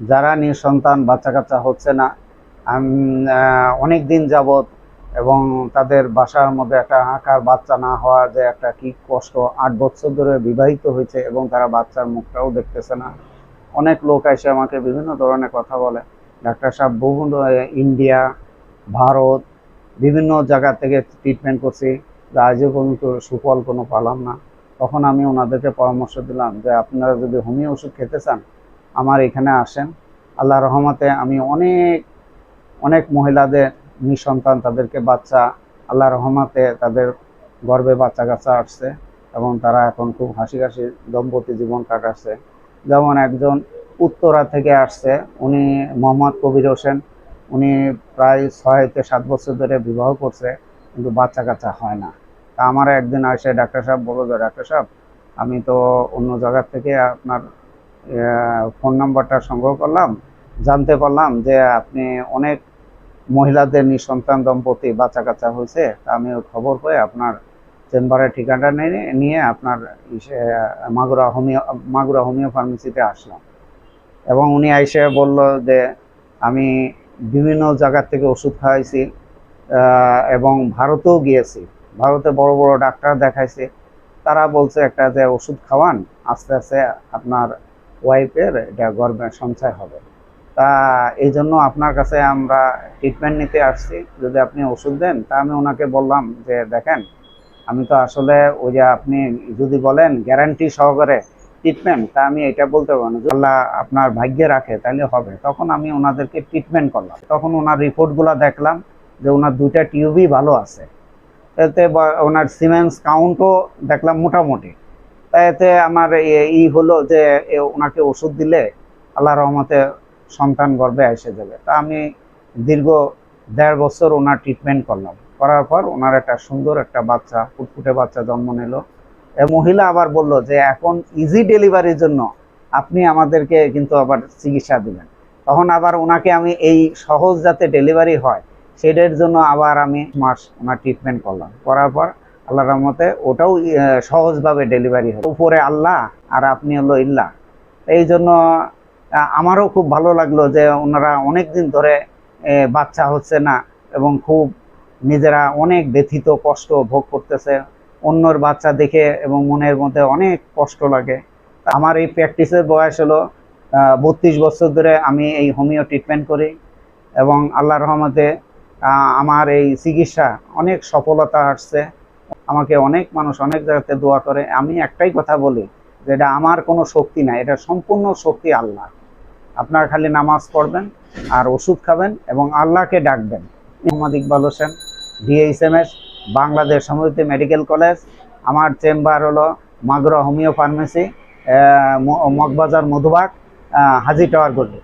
যারা নিঃসন্তান বাচ্চা কাচ্চা হচ্ছে না অনেক দিন যাবত এবং তাদের বাসার মধ্যে একটা আঁকার বাচ্চা না হওয়া যে একটা কি কষ্ট, আট বছর ধরে বিবাহিত হয়েছে এবং তারা বাচ্চার মুখটাও দেখতেছে না। অনেক লোক এসে আমাকে বিভিন্ন ধরনের কথা বলে। ডাক্তার সাহেব বহু ইন্ডিয়া, ভারত, বিভিন্ন জায়গা থেকে ট্রিটমেন্ট করছি আজও পর্যন্ত সুফল কোনো পালাম না। তখন আমি ওনাদেরকে পরামর্শ দিলাম যে, আপনারা যদি হোমিও ওষুধ খেতে চান আমার এখানে আসেন। আল্লাহ রহমতে আমি অনেক অনেক মহিলাদের নিঃসন্তান তাদেরকে বাচ্চা, আল্লাহ রহমতে তাদের গর্বে বাচ্চা কাচ্চা আসছে এবং তারা এখন খুব হাসি হাসি দম্পতি জীবন কাটাচ্ছে। যেমন একজন উত্তরা থেকে আসছে, উনি মোহাম্মদ কবির হোসেন। উনি প্রায় ছয় থেকে সাত বছর ধরে বিবাহ করছে, কিন্তু বাচ্চা কাচ্চা হয় না। তা আমার একদিন আসে ডাক্তার সাহেব, বলল যে, ডাক্তার সাহেব, আমি তো অন্য জায়গার থেকে আপনার ফোন নাম্বারটা সংগ্রহ করলাম, জানতে পারলাম যে আপনি অনেক মহিলাদের নিঃসন্তান দম্পতি বাচ্চা কাচ্চা হয়েছে আমি খবর পেয়ে আপনার চেম্বারের ঠিকানাটা নিয়ে নিয়ে আপনার মাগুরা হোমিও মাগুরা হোমিও ফার্মেসিতে আসলাম। এবং উনি এসে বলল যে, আমি বিভিন্ন জায়গার থেকে ওষুধ খাওয়াইছি এবং ভারতেও গিয়েছি। ভারতে বড় বড় ডাক্তার দেখাইছি। তারা বলছে একটা যে ওষুধ খাওয়ান, আস্তে আস্তে আপনার ওয়াইফের এটা গর্ভের সঞ্চয় হবে। তা এই জন্য আপনার কাছে আমরা ট্রিটমেন্ট নিতে আসছি। যদি আপনি ওষুধ দেন, তা আমি ওনাকে বললাম যে, দেখেন, আমি তো আসলে ওই যে আপনি যদি বলেন গ্যারান্টি সহকারে ট্রিটমেন্ট তা আমি এটা বলতে পারব না। আল্লাহ আপনার ভাগ্যে রাখে, তাহলে হবে। তখন আমি ওনাদেরকে ট্রিটমেন্ট করলাম। তখন ওনার রিপোর্টগুলো দেখলাম যে, ওনার দুইটা টিউবই ভালো আছে। এতে ওনার সিমেন্স কাউন্টও দেখলাম মোটামুটি। এতে আমার ই হলো যে ওনাকে ওষুধ দিলে আল্লাহ রহমতে সন্তান গর্ভে এসে যাবে। তা আমি দীর্ঘ দেড় বছর ওনার ট্রিটমেন্ট করলাম। করার পর ওনার একটা সুন্দর একটা বাচ্চা, ফুটফুটে বাচ্চা জন্ম নিল। মহিলা আবার বলল যে, এখন ইজি ডেলিভারির জন্য আপনি আমাদেরকে কিন্তু আবার চিকিৎসা দিবেন। তখন আবার ওনাকে আমি এই সহজ যাতে ডেলিভারি হয় সেটার জন্য আবার আমি মাস ওনার ট্রিটমেন্ট করলাম। করার পর আল্লাহ রহমতে ওটাও সহজভাবে ডেলিভারি হলো উপরে আল্লাহ আর আপনি হলো ইল্লাহ এই জন্য আমারও খুব ভালো লাগল যে ওনারা অনেক দিন ধরে বাচ্চা হচ্ছে না এবং খুব নিজেরা অনেক ব্যথিত, কষ্ট ভোগ করতেছে। অন্যর বাচ্চা দেখে এবং মনের মধ্যে অনেক কষ্ট লাগে। আমার এই প্র্যাকটিসের বয়স হলো বত্রিশ বছর ধরে আমি এই হোমিও ট্রিটমেন্ট করি এবং আল্লাহ রহমতে আমার এই চিকিৎসা অনেক সফলতা আসছে। আমাকে অনেক মানুষ অনেক জায়গাতে দোয়া করে। আমি একটাই কথা বলি যে এটা আমার কোনো শক্তি নাই এটা সম্পূর্ণ শক্তি আল্লাহ। আপনার খালি নামাজ পড়বেন আর ওষুধ খাবেন এবং আল্লাহকে ডাকবেন। Mohammad Iqbal Hossain DHMS Bangladesh Samriddhi medical college. আমার চেম্বার হলো Magura homeo pharmacy Moghbazar Modhubag Haji tower গলি।